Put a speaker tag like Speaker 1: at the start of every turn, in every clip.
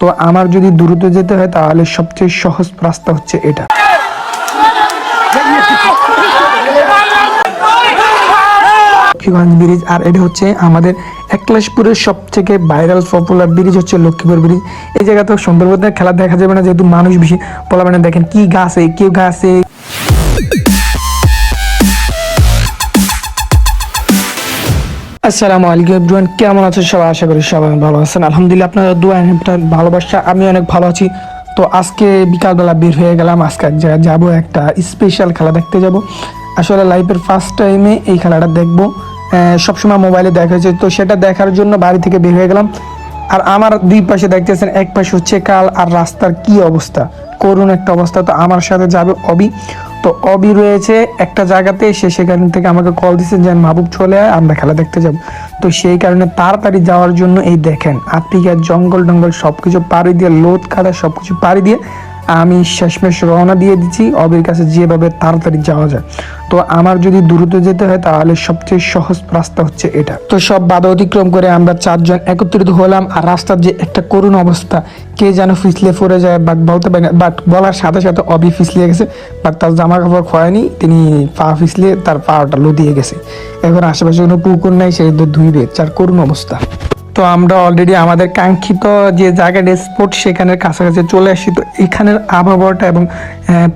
Speaker 1: তো আমার যদি দ্রুত যেতে হয়, তাহলে সবচেয়ে সহজ রাস্তা হচ্ছে এটা। লক্ষ্মীগঞ্জ ব্রিজ, আর এটা হচ্ছে আমাদের একলাশপুরের সব থেকে ভাইরাল পপুলার ব্রিজ হচ্ছে লক্ষ্মীপুর ব্রিজ। এই জায়গাতে সুন্দরবনে খেলা দেখা যাবে না, যেহেতু মানুষ বেশি বলা মানে দেখেন কি গাছে কি গাছে আসসালামু আলাইকুম এভরিওয়ান, কেমন আছেন সবাই? আশা করি সবাই ভালো আছেন। আলহামদুলিল্লাহ, আপনারা দোয়া আপনার ভালোবাসা, আমি অনেক ভালো আছি। তো আজকে বিকালবেলা বের হয়ে গেলাম, আজকে এক জায়গায় যাব, একটা স্পেশাল খেলা দেখতে যাব। আসলে লাইফের ফার্স্ট টাইমে এই খেলাটা দেখব। সবসময় মোবাইলে দেখা হয়েছে, তো সেটা দেখার জন্য বাড়ি থেকে বের হয়ে গেলাম। আর আমার দুই পাশে দেখতেছেন, এক পাশে হচ্ছে কাল আর রাস্তার কি অবস্থা। করুণ একটা অবস্থা, তো আমার সাথে যাবে অবি। তো অবি রয়েছে একটা জায়গাতে, সে সেখান থেকে আমাকে কল দিচ্ছে যে মাহবুব চলে আয়, আমরা খেলা দেখতে যাব। তো সেই কারণে তাড়াতাড়ি যাওয়ার জন্য এই দেখেন, আফ্রিকার জঙ্গল টঙ্গল সব কিছু পাড়ি দিয়ে লোদ খাড়া সব কিছু পাড়ি দিয়ে আমি শেষমেশ রওনা দিয়ে দিচ্ছি। অবির কাছে যেভাবে তাড়াতাড়ি যাওয়া যায়। তো আমার যদি দ্রুত যেতে হয়, তাহলে সবচেয়ে সহজ রাস্তা হচ্ছে এটা। তো সব বাধা অতিক্রম করে আমরা চারজন একত্রিত হলাম আর রাস্তার যে একটা করুণ অবস্থা, কে যেন ফিসলে পড়ে যায় বাট বলতে পারে না বাট বলার সাথে সাথে অবি ফিসলিয়ে গেছে বাট তার জামা কাপড় খোয়ায়নি, তিনি পা ফিসলিয়ে তার পাটা লদিয়ে গেছে। এখন আশেপাশে কোনো পুকুর নাই সেই ধুইবে, যার করুণ অবস্থা। তো আমরা অলরেডি আমাদের কাঙ্ক্ষিত যে জায়গাটা স্পট সেখানের কাছাকাছি চলে আসি তো এখানের আবহাওয়াটা এবং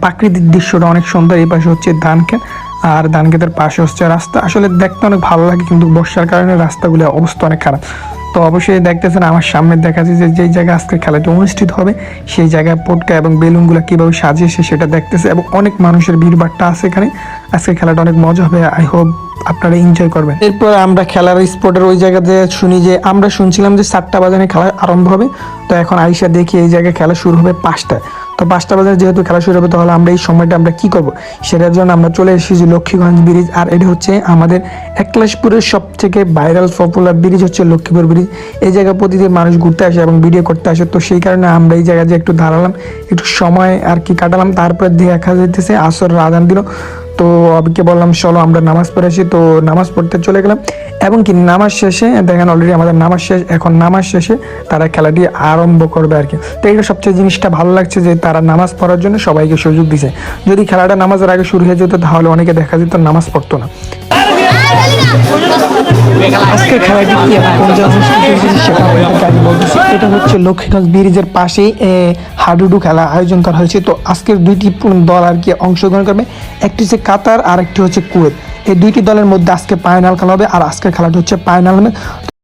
Speaker 1: প্রাকৃতিক দৃশ্যটা অনেক সুন্দর। এই পাশে হচ্ছে ধান ক্ষেত আর ধান ক্ষেতের পাশে হচ্ছে রাস্তা। আসলে দেখতে অনেক ভালো লাগে, কিন্তু বর্ষার কারণে রাস্তাগুলোর অবস্থা অনেক খারাপ। তো অবশ্যই দেখতেছেন, আমার সামনে দেখা যাচ্ছে যে যেই জায়গায় আজকে খেলাটা অনুষ্ঠিত হবে, সেই জায়গায় পটকা এবং বেলুনগুলো কীভাবে সাজিয়েছে সেটা দেখতেছে এবং অনেক মানুষের ভিড়ভাড়টা আছে এখানে। আজকে খেলাটা অনেক মজা হবে আই হোপ আপনারা এনজয় করবেন। এরপর আমরা খেলার স্পটের ওই জায়গাতে শুনি যে, আমরা শুনছিলাম যে সাতটা বাজানে খেলা আরম্ভ হবে, তো এখন আইসা দেখি এই জায়গায় খেলা শুরু হবে পাঁচটায়। তো পাঁচটা বাজারে যেহেতু খেলা শুরু হবে, তাহলে আমরা এই সময়টা আমরা কি করব? সেটার জন্য আমরা চলে এসেছি লক্ষ্মীগঞ্জ ব্রিজ, আর এটা হচ্ছে আমাদের একলাশপুরের সব থেকে ভাইরাল পপুলার ব্রিজ হচ্ছে লক্ষ্মীপুর ব্রিজ। এই জায়গা প্রতিদিন মানুষ ঘুরতে আসে এবং ভিডিও করতে আসে। তো সেই কারণে আমরা এই জায়গায় যে একটু দাঁড়ালাম, একটু সময় আর কি কাটালাম। তারপরে দেখা যেতেছে আসর রাজান দিল। তো আবিকে বললাম, চলো আমরা নামাজ পড়েছি। তো নামাজ পড়তে চলে গেলাম। এবং কি নামাজ শেষে, দেখেন অলরেডি আমাদের নামাজ শেষ, এখন নামাজ শেষে তারা খেলাটি আরম্ভ করবে আর কি। তো এটা সবচেয়ে জিনিসটা ভালো লাগছে যে তারা নামাজ পড়ার জন্য সবাইকে সুযোগ দিছে। যদি খেলাটা নামাজের আগে শুরু হয়ে যেত, তাহলে অনেকে দেখা যেত নামাজ পড়তো না। আপনাদেরকে আমি বলতেছি। এটা হচ্ছে লক্ষ্মীগঞ্জ ব্রিজের পাশেই হাডুডু খেলা আয়োজন করা হয়েছে। তো আজকের দুইটি দল আর কি অংশগ্রহণ করবে। একটি হচ্ছে কাতার আর একটি হচ্ছে কুয়েত। এই দুইটি দলের মধ্যে আজকে ফাইনাল খেলা হবে, আর আজকের খেলাটি হচ্ছে ফাইনাল